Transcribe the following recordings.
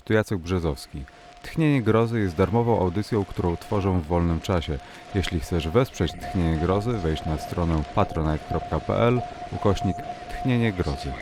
Tu Jacek Brzezowski. Tchnienie Grozy jest darmową audycją, którą tworzę w wolnym czasie. Jeśli chcesz wesprzeć Tchnienie Grozy, wejdź na stronę patronite.pl ukośnik Tchnienie Grozy.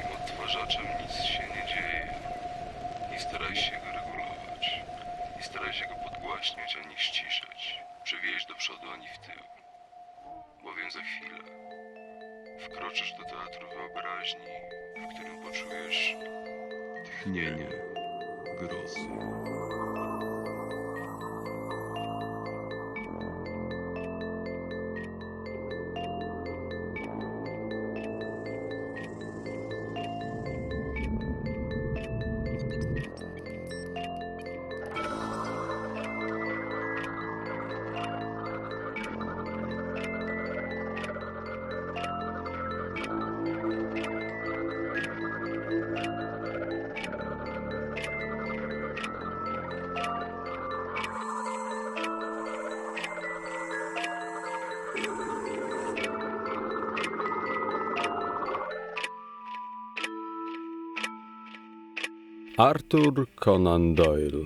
Arthur Conan Doyle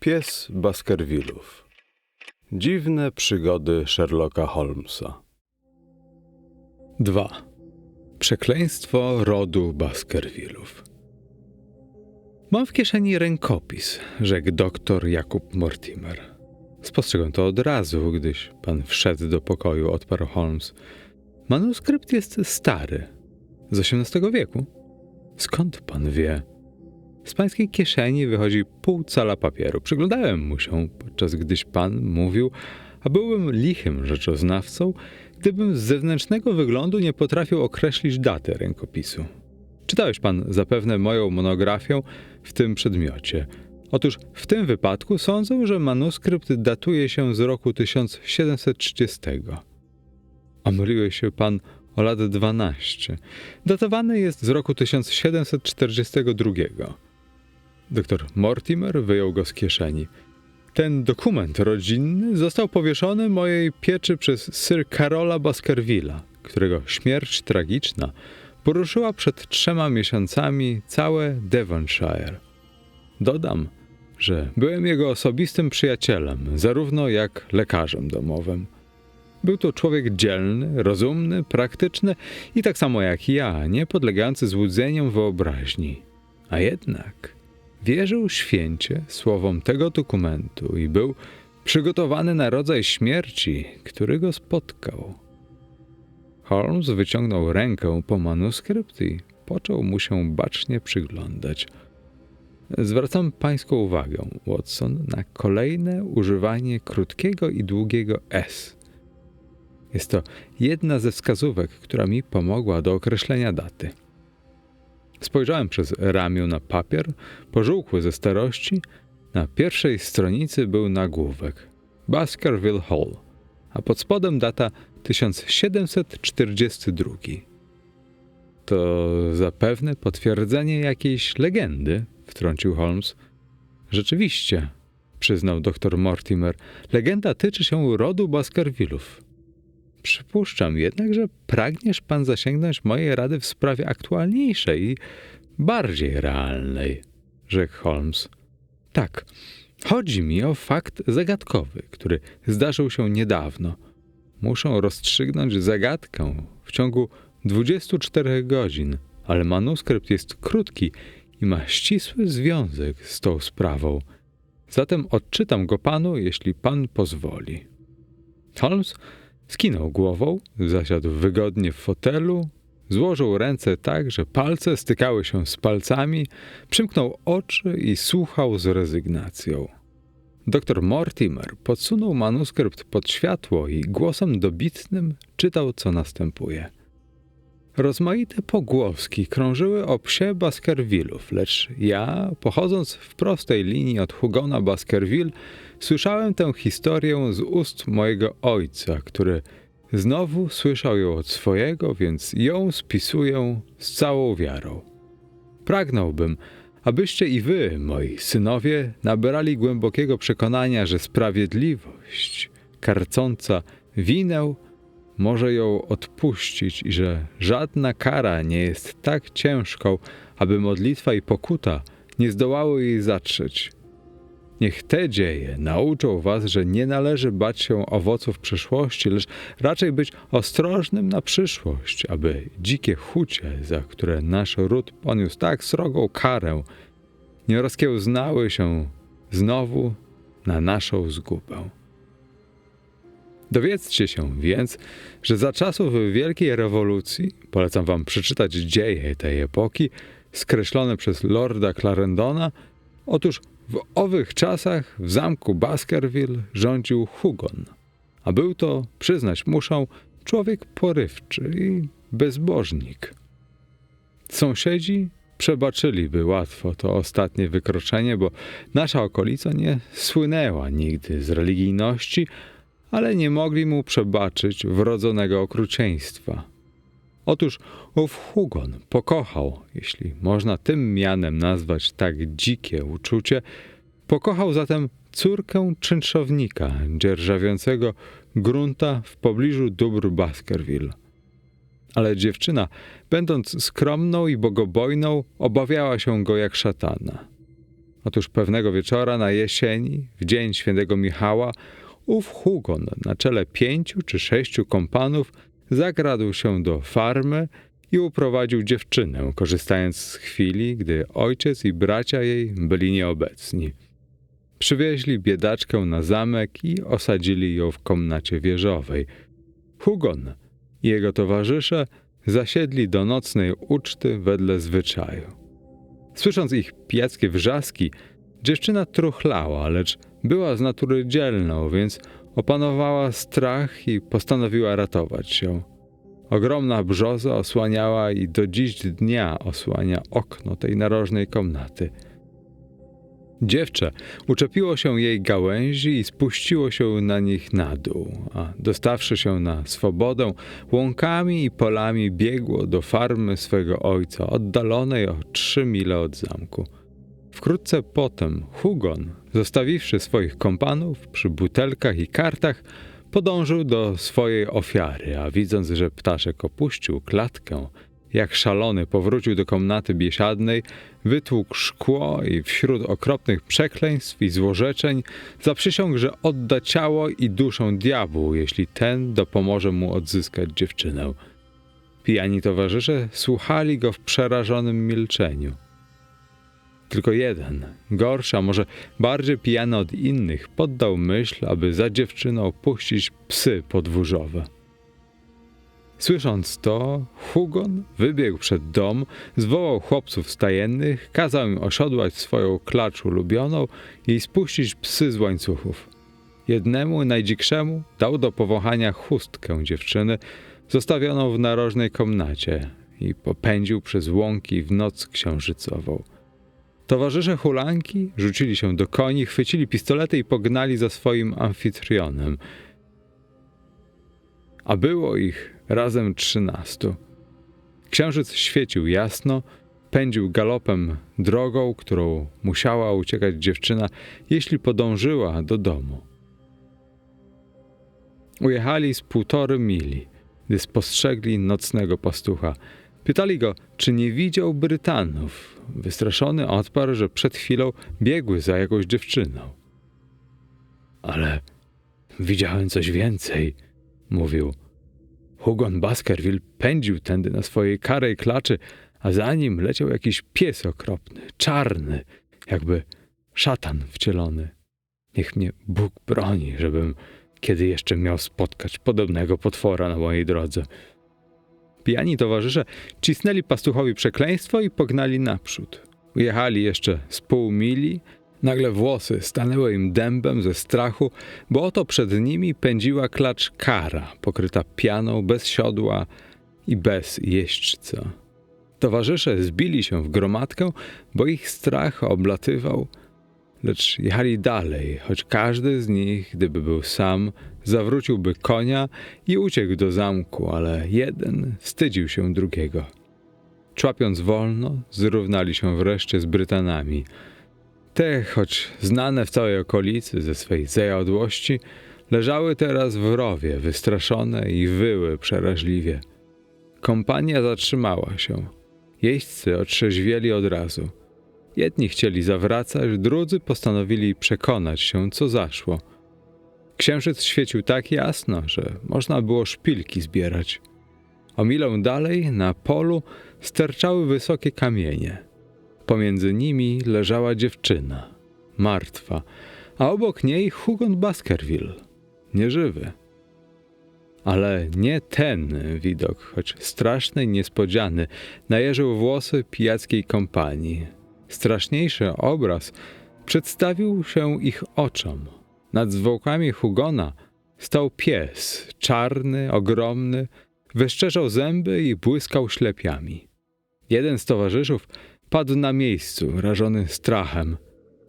Pies Baskervillów Dziwne przygody Sherlocka Holmesa 2. Przekleństwo rodu Baskervillów Mam w kieszeni rękopis, rzekł doktor Jakub Mortimer. Spostrzegłem to od razu, gdyś pan wszedł do pokoju, odparł Holmes. Manuskrypt jest stary, z XVIII wieku. Skąd pan wie? Z pańskiej kieszeni wychodzi pół cala papieru. Przyglądałem mu się, podczas gdyś pan mówił, a byłbym lichym rzeczoznawcą, gdybym z zewnętrznego wyglądu nie potrafił określić daty rękopisu. Czytałeś pan zapewne moją monografię w tym przedmiocie. Otóż w tym wypadku sądzę, że manuskrypt datuje się z roku 1730. Omyliłeś się pan o lat 12. Datowany jest z roku 1742. Doktor Mortimer wyjął go z kieszeni. Ten dokument rodzinny został powieszony mojej pieczy przez Sir Carola Baskervilla, którego śmierć tragiczna poruszyła przed trzema miesiącami całe Devonshire. Dodam, że byłem jego osobistym przyjacielem, zarówno jak lekarzem domowym. Był to człowiek dzielny, rozumny, praktyczny i tak samo jak ja, nie podlegający złudzeniom wyobraźni. A jednak wierzył święcie słowom tego dokumentu i był przygotowany na rodzaj śmierci, który go spotkał. Holmes wyciągnął rękę po manuskrypt i począł mu się bacznie przyglądać. Zwracam pańską uwagę, Watson, na kolejne używanie krótkiego i długiego S. Jest to jedna ze wskazówek, która mi pomogła do określenia daty. Spojrzałem przez ramię na papier, pożółkły ze starości. Na pierwszej stronicy był nagłówek Baskerville Hall, a pod spodem data 1742. To zapewne potwierdzenie jakiejś legendy, wtrącił Holmes. Rzeczywiście, przyznał dr Mortimer, legenda tyczy się rodu Baskervillów. Przypuszczam jednak, że pragniesz pan zasięgnąć mojej rady w sprawie aktualniejszej i bardziej realnej, rzekł Holmes. Tak, chodzi mi o fakt zagadkowy, który zdarzył się niedawno. Muszę rozstrzygnąć zagadkę w ciągu 24 godzin, ale manuskrypt jest krótki i ma ścisły związek z tą sprawą. Zatem odczytam go panu, jeśli pan pozwoli. Holmes Skinął głową, zasiadł wygodnie w fotelu, złożył ręce tak, że palce stykały się z palcami, przymknął oczy i słuchał z rezygnacją. Doktor Mortimer podsunął manuskrypt pod światło i głosem dobitnym czytał, co następuje. Rozmaite pogłoski krążyły o psie Baskervillów, lecz ja, pochodząc w prostej linii od Hugona Baskerville, słyszałem tę historię z ust mojego ojca, który znowu słyszał ją od swojego, więc ją spisuję z całą wiarą. Pragnąłbym, abyście i wy, moi synowie, nabrali głębokiego przekonania, że sprawiedliwość, karcąca winę, może ją odpuścić i że żadna kara nie jest tak ciężką, aby modlitwa i pokuta nie zdołały jej zatrzeć. Niech te dzieje nauczą was, że nie należy bać się owoców przyszłości, lecz raczej być ostrożnym na przyszłość, aby dzikie chucie, za które nasz ród poniósł tak srogą karę, nie rozkiełznały się znowu na naszą zgubę. Dowiedzcie się więc, że za czasów Wielkiej Rewolucji, polecam wam przeczytać dzieje tej epoki, skreślone przez Lorda Clarendona, otóż w owych czasach w zamku Baskerville rządził Hugon, a był to, przyznać muszę, człowiek porywczy i bezbożnik. Sąsiedzi przebaczyliby łatwo to ostatnie wykroczenie, bo nasza okolica nie słynęła nigdy z religijności, ale nie mogli mu przebaczyć wrodzonego okrucieństwa. Otóż ów Hugon pokochał, jeśli można tym mianem nazwać tak dzikie uczucie, pokochał zatem córkę czynszownika dzierżawiącego grunta w pobliżu dóbr Baskerville. Ale dziewczyna, będąc skromną i bogobojną, obawiała się go jak szatana. Otóż pewnego wieczora na jesieni, w dzień świętego Michała, ów Hugon na czele pięciu czy sześciu kompanów zakradł się do farmy i uprowadził dziewczynę, korzystając z chwili, gdy ojciec i bracia jej byli nieobecni. Przywieźli biedaczkę na zamek i osadzili ją w komnacie wieżowej. Hugon i jego towarzysze zasiedli do nocnej uczty wedle zwyczaju. Słysząc ich pijackie wrzaski, dziewczyna truchlała, lecz była z natury dzielną, więc opanowała strach i postanowiła ratować się. Ogromna brzoza osłaniała i do dziś dnia osłania okno tej narożnej komnaty. Dziewczę uczepiło się jej gałęzi i spuściło się na nich na dół, a dostawszy się na swobodę, łąkami i polami biegło do farmy swego ojca, oddalonej o trzy mile od zamku. Wkrótce potem Hugon, zostawiwszy swoich kompanów przy butelkach i kartach, podążył do swojej ofiary, a widząc, że ptaszek opuścił klatkę, jak szalony powrócił do komnaty biesiadnej, wytłukł szkło i wśród okropnych przekleństw i złorzeczeń zaprzysiągł, że odda ciało i duszę diabłu, jeśli ten dopomoże mu odzyskać dziewczynę. Pijani towarzysze słuchali go w przerażonym milczeniu. Tylko jeden, gorszy, a może bardziej pijany od innych, poddał myśl, aby za dziewczyną puścić psy podwórzowe. Słysząc to, Hugon wybiegł przed dom, zwołał chłopców stajennych, kazał im osiodłać swoją klacz ulubioną i spuścić psy z łańcuchów. Jednemu, najdzikszemu, dał do powąchania chustkę dziewczyny, zostawioną w narożnej komnacie i popędził przez łąki w noc księżycową. Towarzysze hulanki rzucili się do koni, chwycili pistolety i pognali za swoim amfitrionem. A było ich razem trzynastu. Księżyc świecił jasno, pędził galopem drogą, którą musiała uciekać dziewczyna, jeśli podążyła do domu. Ujechali z półtory mili, gdy spostrzegli nocnego pastucha. Pytali go, czy nie widział Brytanów. Wystraszony odparł, że przed chwilą biegły za jakąś dziewczyną. Ale widziałem coś więcej, mówił. Hugon Baskerville pędził tędy na swojej karej klaczy, a za nim leciał jakiś pies okropny, czarny, jakby szatan wcielony. Niech mnie Bóg broni, żebym kiedy jeszcze miał spotkać podobnego potwora na mojej drodze. Pijani towarzysze cisnęli pastuchowi przekleństwo i pognali naprzód. Ujechali jeszcze z pół mili, nagle włosy stanęły im dębem ze strachu, bo oto przed nimi pędziła klacz kara, pokryta pianą, bez siodła i bez jeźdźca. Towarzysze zbili się w gromadkę, bo ich strach oblatywał, lecz jechali dalej, choć każdy z nich, gdyby był sam, zawróciłby konia i uciekł do zamku, ale jeden wstydził się drugiego. Człapiąc wolno, zrównali się wreszcie z Brytanami. Te, choć znane w całej okolicy ze swej zajadłości, leżały teraz w rowie, wystraszone i wyły przeraźliwie. Kompania zatrzymała się. Jeźdźcy otrzeźwieli od razu. Jedni chcieli zawracać, drudzy postanowili przekonać się, co zaszło. Księżyc świecił tak jasno, że można było szpilki zbierać. O milę dalej, na polu, sterczały wysokie kamienie. Pomiędzy nimi leżała dziewczyna, martwa, a obok niej Hugon Baskerville, nieżywy. Ale nie ten widok, choć straszny i niespodziany, najeżył włosy pijackiej kompanii. Straszniejszy obraz przedstawił się ich oczom. Nad zwłokami Hugona stał pies, czarny, ogromny, wyszczerzał zęby i błyskał ślepiami. Jeden z towarzyszów padł na miejscu, rażony strachem.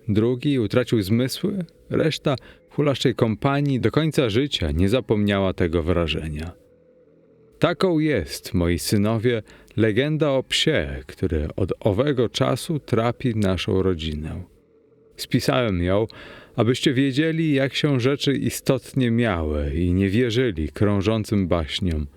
Drugi utracił zmysły, reszta hulaszczej kompanii do końca życia nie zapomniała tego wrażenia. Taką jest, moi synowie, legenda o psie, który od owego czasu trapi naszą rodzinę. Spisałem ją, abyście wiedzieli, jak się rzeczy istotnie miały i nie wierzyli krążącym baśniom.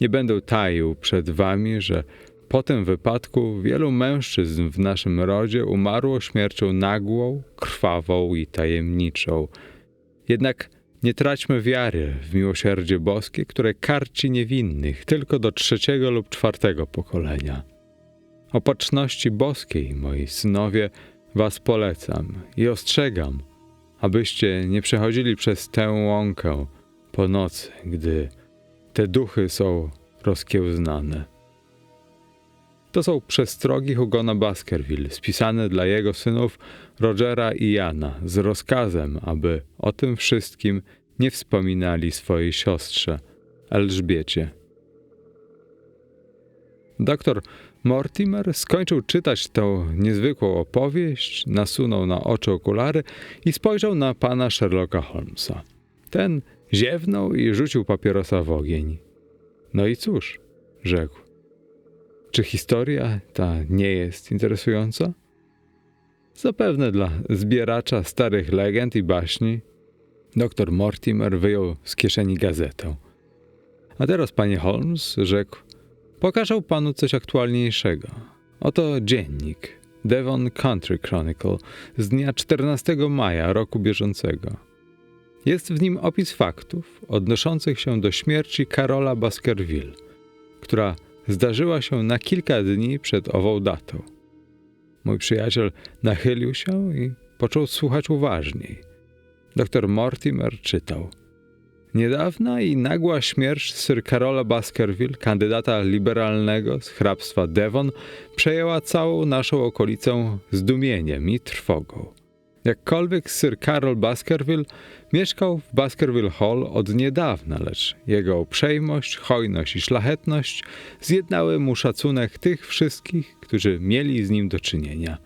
Nie będę taił przed wami, że po tym wypadku wielu mężczyzn w naszym rodzie umarło śmiercią nagłą, krwawą i tajemniczą. Jednak nie traćmy wiary w miłosierdzie boskie, które karci niewinnych tylko do trzeciego lub czwartego pokolenia. Opatrzności boskiej, moi synowie, was polecam i ostrzegam, abyście nie przechodzili przez tę łąkę po nocy, gdy te duchy są rozkiełznane. To są przestrogi Hugona Baskerville, spisane dla jego synów Rogera i Jana, z rozkazem, aby o tym wszystkim nie wspominali swojej siostrze, Elżbiecie. Doktor Mortimer skończył czytać tę niezwykłą opowieść, nasunął na oczy okulary i spojrzał na pana Sherlocka Holmesa. Ten ziewnął i rzucił papierosa w ogień. No i cóż, rzekł. Czy historia ta nie jest interesująca? Zapewne dla zbieracza starych legend i baśni. Doktor Mortimer wyjął z kieszeni gazetę. A teraz, panie Holmes, rzekł, pokażę panu coś aktualniejszego. Oto dziennik Devon Country Chronicle z dnia 14 maja roku bieżącego. Jest w nim opis faktów odnoszących się do śmierci Karola Baskerville, która zdarzyła się na kilka dni przed ową datą. Mój przyjaciel nachylił się i począł słuchać uważniej. Doktor Mortimer czytał. Niedawna i nagła śmierć Sir Karola Baskerville, kandydata liberalnego z hrabstwa Devon, przejęła całą naszą okolicę zdumieniem i trwogą. Jakkolwiek Sir Karol Baskerville mieszkał w Baskerville Hall od niedawna, lecz jego uprzejmość, hojność i szlachetność zjednały mu szacunek tych wszystkich, którzy mieli z nim do czynienia.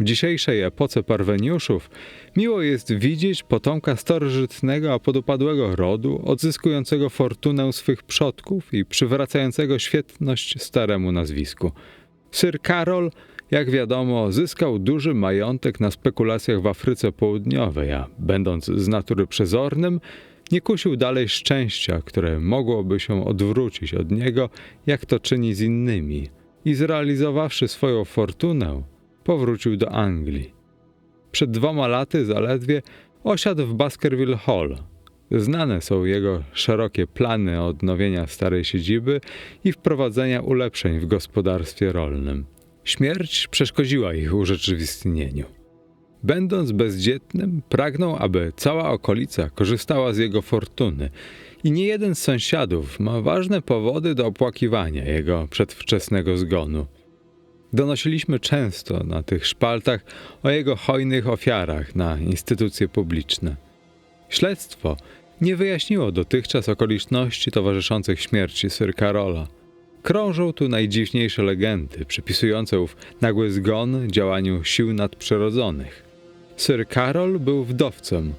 W dzisiejszej epoce parweniuszów miło jest widzieć potomka starożytnego, a podupadłego rodu, odzyskującego fortunę swych przodków i przywracającego świetność staremu nazwisku. Sir Karol jak wiadomo, zyskał duży majątek na spekulacjach w Afryce Południowej, a będąc z natury przezornym, nie kusił dalej szczęścia, które mogłoby się odwrócić od niego, jak to czyni z innymi, i zrealizowawszy swoją fortunę, powrócił do Anglii. Przed dwoma laty zaledwie osiadł w Baskerville Hall. Znane są jego szerokie plany odnowienia starej siedziby i wprowadzenia ulepszeń w gospodarstwie rolnym. Śmierć przeszkodziła ich urzeczywistnieniu. Będąc bezdzietnym, pragnął, aby cała okolica korzystała z jego fortuny i nie jeden z sąsiadów ma ważne powody do opłakiwania jego przedwczesnego zgonu. Donosiliśmy często na tych szpaltach o jego hojnych ofiarach na instytucje publiczne. Śledztwo nie wyjaśniło dotychczas okoliczności towarzyszących śmierci Sir Karola – Krążą tu najdziwniejsze legendy, przypisujące ów nagły zgon działaniu sił nadprzyrodzonych. Sir Karol był wdowcem.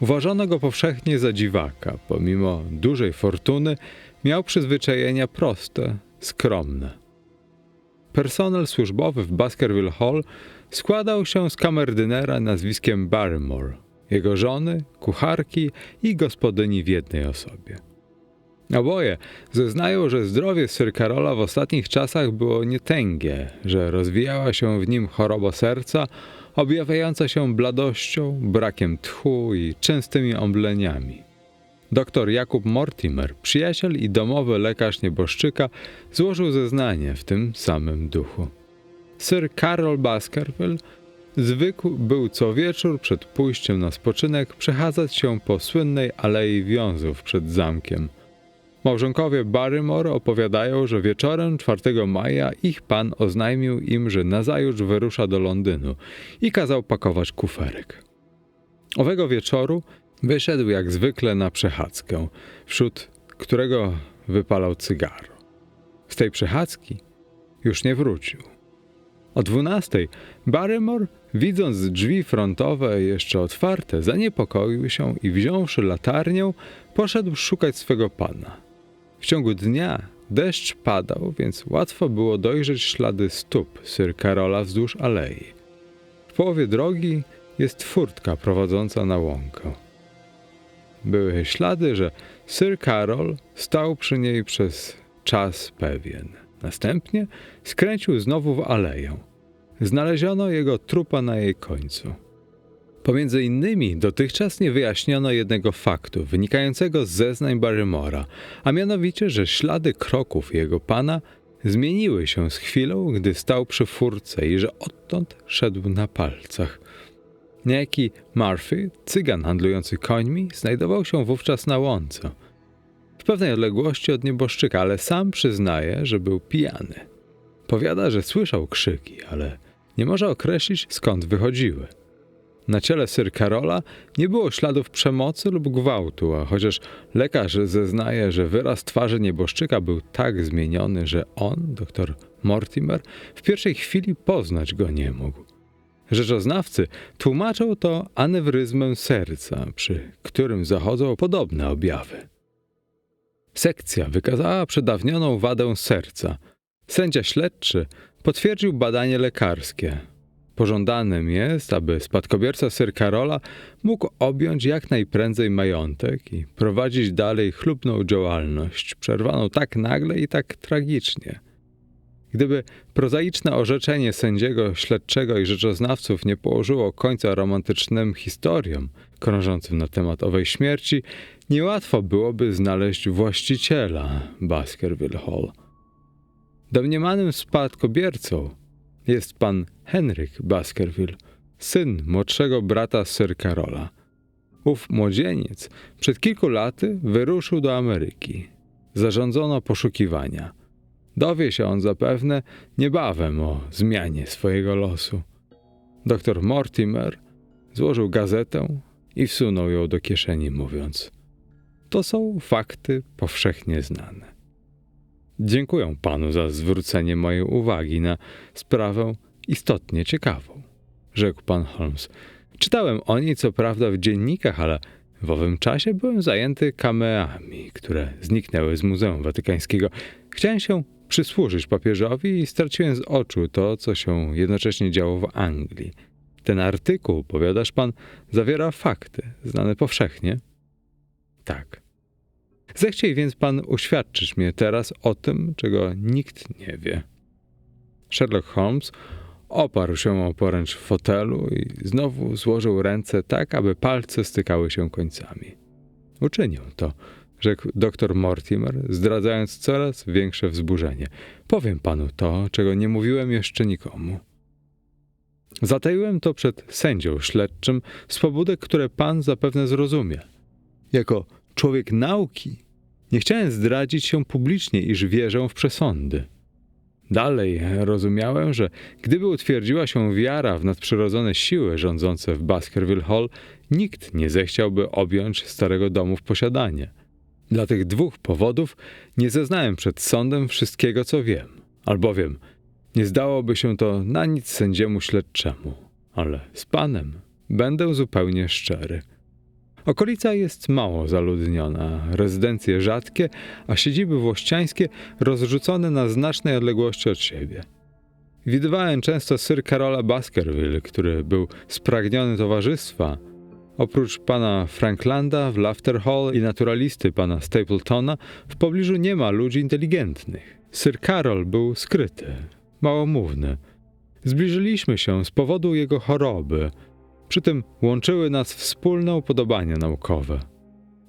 Uważano go powszechnie za dziwaka. Pomimo dużej fortuny, miał przyzwyczajenia proste, skromne. Personel służbowy w Baskerville Hall składał się z kamerdynera nazwiskiem Barrymore, jego żony, kucharki i gospodyni w jednej osobie. Oboje zeznają, że zdrowie Sir Karola w ostatnich czasach było nietęgie, że rozwijała się w nim choroba serca, objawiająca się bladością, brakiem tchu i częstymi omdleniami. Doktor Jakub Mortimer, przyjaciel i domowy lekarz nieboszczyka, złożył zeznanie w tym samym duchu. Sir Karol Baskerville zwykł był co wieczór przed pójściem na spoczynek przechadzać się po słynnej Alei Wiązów przed zamkiem. Małżonkowie Barrymore opowiadają, że wieczorem 4 maja ich pan oznajmił im, że nazajutrz wyrusza do Londynu i kazał pakować kuferek. Owego wieczoru wyszedł jak zwykle na przechadzkę, wśród którego wypalał cygaro. Z tej przechadzki już nie wrócił. O dwunastej Barrymore, widząc drzwi frontowe jeszcze otwarte, zaniepokoił się i wziąwszy latarnię, poszedł szukać swego pana. W ciągu dnia deszcz padał, więc łatwo było dojrzeć ślady stóp Sir Karola wzdłuż alei. W połowie drogi jest furtka prowadząca na łąkę. Były ślady, że Sir Karol stał przy niej przez czas pewien. Następnie skręcił znowu w aleję. Znaleziono jego trupa na jej końcu. Pomiędzy innymi dotychczas nie wyjaśniono jednego faktu wynikającego z zeznań Barrymora, a mianowicie, że ślady kroków jego pana zmieniły się z chwilą, gdy stał przy furce i że odtąd szedł na palcach. Niejaki Murphy, cygan handlujący końmi, znajdował się wówczas na łące. W pewnej odległości od nieboszczyka, ale sam przyznaje, że był pijany. Powiada, że słyszał krzyki, ale nie może określić skąd wychodziły. Na ciele Sir Karola nie było śladów przemocy lub gwałtu, a chociaż lekarz zeznaje, że wyraz twarzy nieboszczyka był tak zmieniony, że on, doktor Mortimer, w pierwszej chwili poznać go nie mógł. Rzeczoznawcy tłumaczą to anewryzmem serca, przy którym zachodzą podobne objawy. Sekcja wykazała przedawnioną wadę serca. Sędzia śledczy potwierdził badanie lekarskie. Pożądanym jest, aby spadkobierca Sir Karola mógł objąć jak najprędzej majątek i prowadzić dalej chlubną działalność, przerwaną tak nagle i tak tragicznie. Gdyby prozaiczne orzeczenie sędziego śledczego i rzeczoznawców nie położyło końca romantycznym historiom krążącym na temat owej śmierci, niełatwo byłoby znaleźć właściciela Baskerville Hall. Domniemanym spadkobiercą jest pan Henryk Baskerville, syn młodszego brata Sir Karola. Ów młodzieniec przed kilku laty wyruszył do Ameryki. Zarządzono poszukiwania. Dowie się on zapewne niebawem o zmianie swojego losu. Doktor Mortimer złożył gazetę i wsunął ją do kieszeni, mówiąc: To są fakty powszechnie znane. Dziękuję panu za zwrócenie mojej uwagi na sprawę istotnie ciekawą, rzekł pan Holmes. Czytałem o niej co prawda w dziennikach, ale w owym czasie byłem zajęty kameami, które zniknęły z Muzeum Watykańskiego. Chciałem się przysłużyć papieżowi i straciłem z oczu to, co się jednocześnie działo w Anglii. Ten artykuł, powiadasz pan, zawiera fakty, znane powszechnie? Tak. Zechciej więc pan uświadczyć mnie teraz o tym, czego nikt nie wie. Sherlock Holmes oparł się o poręcz w fotelu i znowu złożył ręce tak, aby palce stykały się końcami. Uczynił to, rzekł doktor Mortimer, zdradzając coraz większe wzburzenie. Powiem panu to, czego nie mówiłem jeszcze nikomu. Zataiłem to przed sędzią śledczym z pobudek, które pan zapewne zrozumie. Jako człowiek nauki nie chciałem zdradzić się publicznie, iż wierzę w przesądy. Dalej rozumiałem, że gdyby utwierdziła się wiara w nadprzyrodzone siły rządzące w Baskerville Hall, nikt nie zechciałby objąć starego domu w posiadanie. Dla tych dwóch powodów nie zeznałem przed sądem wszystkiego, co wiem, albowiem nie zdałoby się to na nic sędziemu śledczemu, ale z panem będę zupełnie szczery. Okolica jest mało zaludniona, rezydencje rzadkie, a siedziby włościańskie rozrzucone na znacznej odległości od siebie. Widywałem często Sir Karola Baskerville, który był spragniony towarzystwa, Oprócz pana Franklanda w Laughter Hall i naturalisty pana Stapletona, w pobliżu nie ma ludzi inteligentnych. Sir Carol był skryty, małomówny. Zbliżyliśmy się z powodu jego choroby. Przy tym łączyły nas wspólne upodobania naukowe.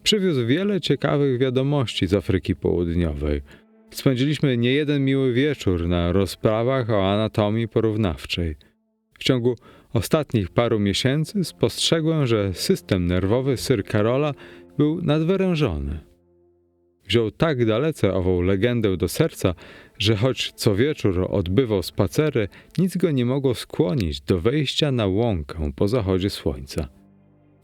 Przywiózł wiele ciekawych wiadomości z Afryki Południowej. Spędziliśmy niejeden miły wieczór na rozprawach o anatomii porównawczej. W ciągu ostatnich paru miesięcy spostrzegłem, że system nerwowy Sir Karola był nadwyrężony. Wziął tak dalece ową legendę do serca, że choć co wieczór odbywał spacery, nic go nie mogło skłonić do wejścia na łąkę po zachodzie słońca.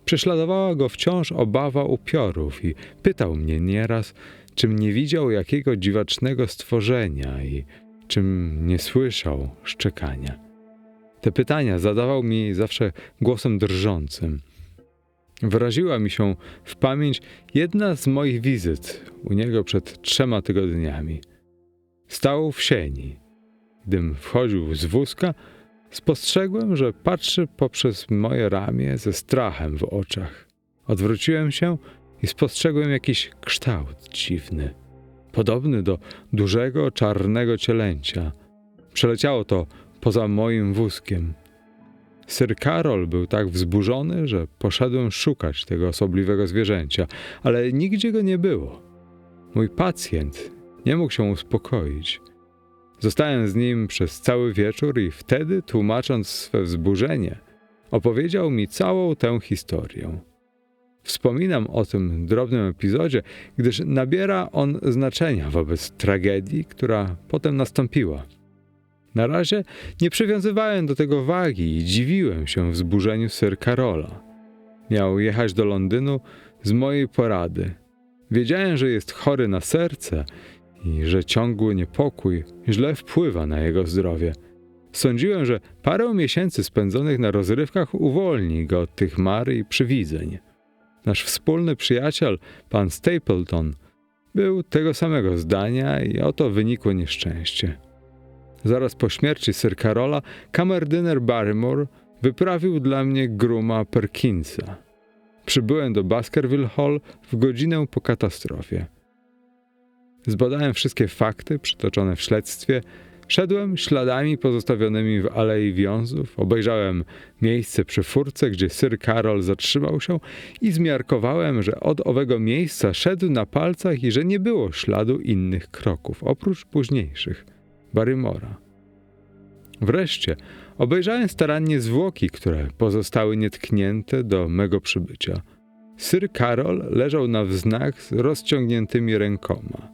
Prześladowała go wciąż obawa upiorów i pytał mnie nieraz, czym nie widział jakiego dziwacznego stworzenia i czym nie słyszał szczekania. Te pytania zadawał mi zawsze głosem drżącym. Wyraziła mi się w pamięć jedna z moich wizyt u niego przed trzema tygodniami. Stał w sieni. Gdym wchodził z wózka, spostrzegłem, że patrzy poprzez moje ramię ze strachem w oczach. Odwróciłem się i spostrzegłem jakiś kształt dziwny, podobny do dużego czarnego cielęcia. Przeleciało to poza moim wózkiem. Sir Karol był tak wzburzony, że poszedłem szukać tego osobliwego zwierzęcia, ale nigdzie go nie było. Mój pacjent nie mógł się uspokoić. Zostałem z nim przez cały wieczór i wtedy, tłumacząc swe wzburzenie, opowiedział mi całą tę historię. Wspominam o tym drobnym epizodzie, gdyż nabiera on znaczenia wobec tragedii, która potem nastąpiła. Na razie nie przywiązywałem do tego wagi i dziwiłem się wzburzeniu Sir Karola. Miał jechać do Londynu z mojej porady. Wiedziałem, że jest chory na serce i że ciągły niepokój źle wpływa na jego zdrowie. Sądziłem, że parę miesięcy spędzonych na rozrywkach uwolni go od tych mar i przywidzeń. Nasz wspólny przyjaciel, pan Stapleton, był tego samego zdania i oto wynikło nieszczęście. Zaraz po śmierci Sir Karola, kamerdyner Barrymore wyprawił dla mnie gruma Perkinsa. Przybyłem do Baskerville Hall w godzinę po katastrofie. Zbadałem wszystkie fakty przytoczone w śledztwie, szedłem śladami pozostawionymi w Alei Wiązów, obejrzałem miejsce przy furce, gdzie Sir Karol zatrzymał się i zmiarkowałem, że od owego miejsca szedł na palcach i że nie było śladu innych kroków, oprócz późniejszych. Barrymora. Wreszcie obejrzałem starannie zwłoki, które pozostały nietknięte do mego przybycia. Sir Karol leżał na wznak z rozciągniętymi rękoma.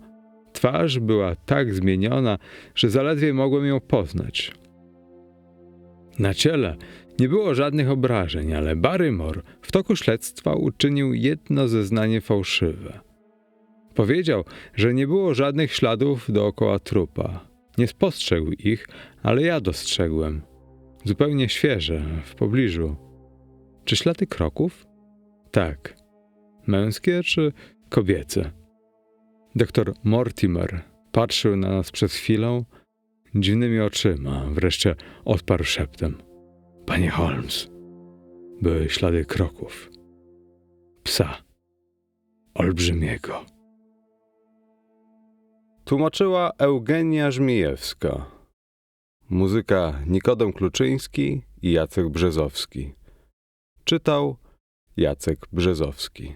Twarz była tak zmieniona, że zaledwie mogłem ją poznać. Na ciele nie było żadnych obrażeń, ale Barrymore w toku śledztwa uczynił jedno zeznanie fałszywe. Powiedział, że nie było żadnych śladów dookoła trupa. Nie spostrzegł ich, ale ja dostrzegłem. Zupełnie świeże, w pobliżu. Czy ślady kroków? Tak. Męskie czy kobiece? Doktor Mortimer patrzył na nas przez chwilę dziwnymi oczyma, wreszcie odparł szeptem. Panie Holmes, były ślady kroków. Psa. Olbrzymiego. Tłumaczyła Eugenia Żmijewska. Muzyka Nikodem Kluczyński i Jacek Brzezowski. Czytał Jacek Brzezowski.